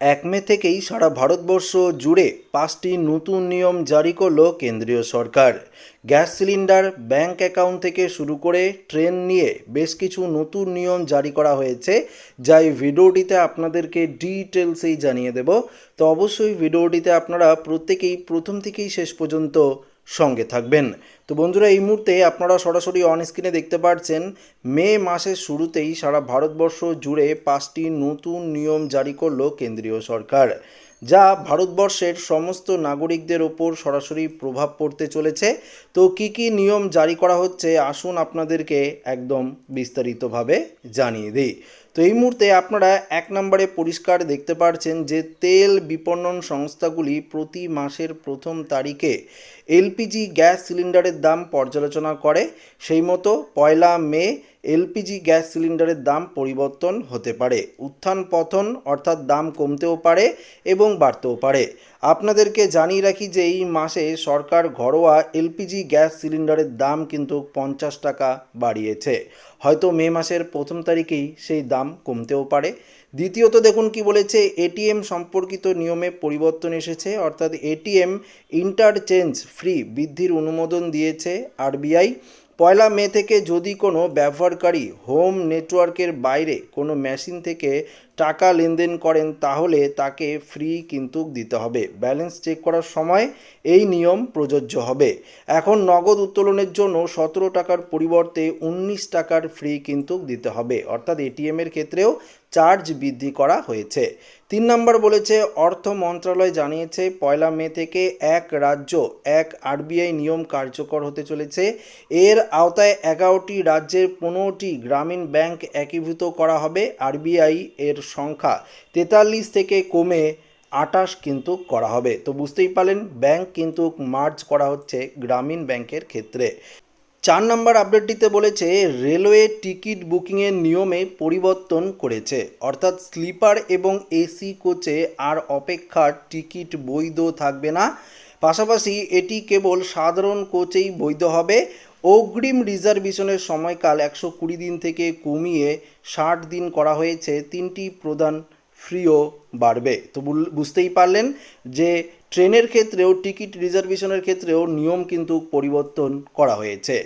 এক মে থেকেই সারা ভারতবর্ষ জুড়ে পাঁচটি নতুন নিয়ম জারি করল কেন্দ্রীয় সরকার। গ্যাস সিলিন্ডার, ব্যাংক অ্যাকাউন্ট থেকে শুরু করে ট্রেন নিয়ে বেশ কিছু নতুন নিয়ম জারি করা হয়েছে যাই ভিডিওটিতে আপনাদেরকে ডিটেলসেই জানিয়ে দেব। তো অবশ্যই ভিডিওটিতে আপনারা প্রত্যেকেই প্রথম থেকেই শেষ পর্যন্ত সঙ্গে থাকবেন। তো বন্ধুরা, এই মুহূর্তে আপনারা সরাসরি অন স্ক্রিনে দেখতে পাচ্ছেন মে মাসের শুরুতেই সারা ভারতবর্ষ জুড়ে পাঁচটি নতুন নিয়ম জারি করল কেন্দ্রীয় সরকার, যা ভারতবর্ষের সমস্ত নাগরিকদের ওপর সরাসরি প্রভাব পড়তে চলেছে। তো কি কি নিয়ম জারি করা হচ্ছে, আসুন আপনাদেরকে একদম বিস্তারিতভাবে জানিয়ে দিই। তো এই মুহূর্তে আপনারা এক নম্বরে পরিষ্কার দেখতে পারছেন যে তেল বিপণন সংস্থাগুলি প্রতি মাসের প্রথম তারিখে এলপিজি গ্যাস সিলিন্ডারের দাম পর্যালোচনা করে। সেই মতো পয়লা মে এলপিজি গ্যাস সিলিন্ডারের দাম পরিবর্তন হতে পারে। উত্থান পতন অর্থাৎ দাম কমতেও পারে এবং বাড়তেও পারে। আপনাদেরকে জানিয়ে রাখি যে এই মাসে সরকার ঘরোয়া এলপিজি গ্যাস সিলিন্ডারের দাম কিন্তু পঞ্চাশ টাকা বাড়িয়েছে। হয়তো মে মাসের প্রথম তারিখেই সেই দাম কমতেও পারে। দ্বিতীয়ত দেখুন কি বলেছে, এটিএম সম্পর্কিত নিয়মে পরিবর্তন এসেছে, অর্থাৎ এটিএম ইন্টারচেঞ্জ ফ্রি বৃদ্ধির অনুমোদন দিয়েছে আরবিআই। পয়লা মে থেকে যদি কোনো ব্যবহারকারী হোম নেটওয়ার্কের বাইরে কোনো মেশিন থেকে টাকা লেনদেন করেন, তাহলে তাকে ফ্রি কিন্তু দিতে হবে। ব্যালেন্স চেক করার সময় এই নিয়ম প্রযোজ্য হবে। এখন নগদ উত্তোলনের জন্য সতেরো টাকার পরিবর্তে উনিশ টাকার ফ্রি কিন্তু দিতে হবে, অর্থাৎ এটিএমের ক্ষেত্রেও চার্জ বৃদ্ধি করা হয়েছে। তিন নম্বর বলেছে, অর্থ মন্ত্রণালয় জানিয়েছে, পয়লা মে থেকে এক রাজ্য, এক আরবিআই নিয়ম কার্যকর হতে চলেছে। এর আওতায় এগারোটি রাজ্যের পনেরোটি গ্রামীণ ব্যাংক একীভূত করা হবে। আরবিআই এর সংখ্যা তেতাল্লিশ থেকে কমে আটাশ কিন্তু করা হবে। তো বুঝতেই পারলেন, ব্যাংক কিন্তু মার্জ করা হচ্ছে গ্রামীণ ব্যাংকের ক্ষেত্রে। চার নম্বর আপডেটটিতে বলেছে, রেলওয়ে টিকিট বুকিংয়ের নিয়মে পরিবর্তন করেছে। অর্থাৎ স্লিপার এবং এসি কোচে আর অপেক্ষার টিকিট বৈধ থাকবে না। পাশাপাশি এটি কেবল সাধারণ কোচেই বৈধ হবে। অগ্রিম রিজার্ভেশনের সময়কাল একশো কুড়ি দিন থেকে কমিয়ে ষাট দিন করা হয়েছে। তিনটি প্রধান ফ্রিও বাড়বে। তো বুঝতেই পারলেন যে ট্রেনের ক্ষেত্রেও টিকিট রিজার্ভেশনের ক্ষেত্রেও নিয়ম কিন্তু পরিবর্তন করা হয়েছে।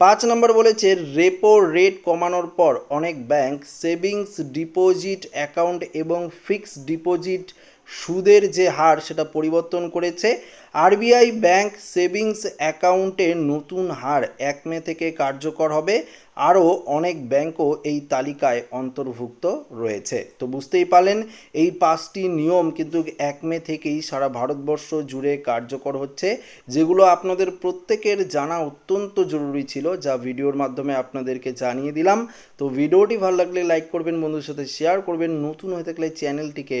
পাঁচ নম্বর বলেছে রেপো রেট কমানোর পর অনেক ব্যাংক সেভিংস ডিপোজিট অ্যাকাউন্ট এবং ফিক্সড ডিপোজিট সুদের যে হার সেটা পরিবর্তন করেছে, আরবিআই ব্যাংক সেভিংস অ্যাকাউন্টের নতুন হার এক মে থেকে কার্যকর হবে। আরও অনেক ব্যাংকও এই তালিকায় অন্তর্ভুক্ত রয়েছে। তো বুঝতেই পারলেন, এই পাঁচটি নিয়ম কিন্তু এক মে থেকেই সারা ভারতবর্ষ জুড়ে কার্যকর হচ্ছে, যেগুলো আপনাদের প্রত্যেকের জানা অত্যন্ত জরুরি ছিল, যা ভিডিওর মাধ্যমে আপনাদেরকে জানিয়ে দিলাম। তো ভিডিওটি ভালো লাগলে লাইক করবেন বন্ধুর সাথে শেয়ার করবেন। নতুন হয়ে থাকলে চ্যানেলটিকে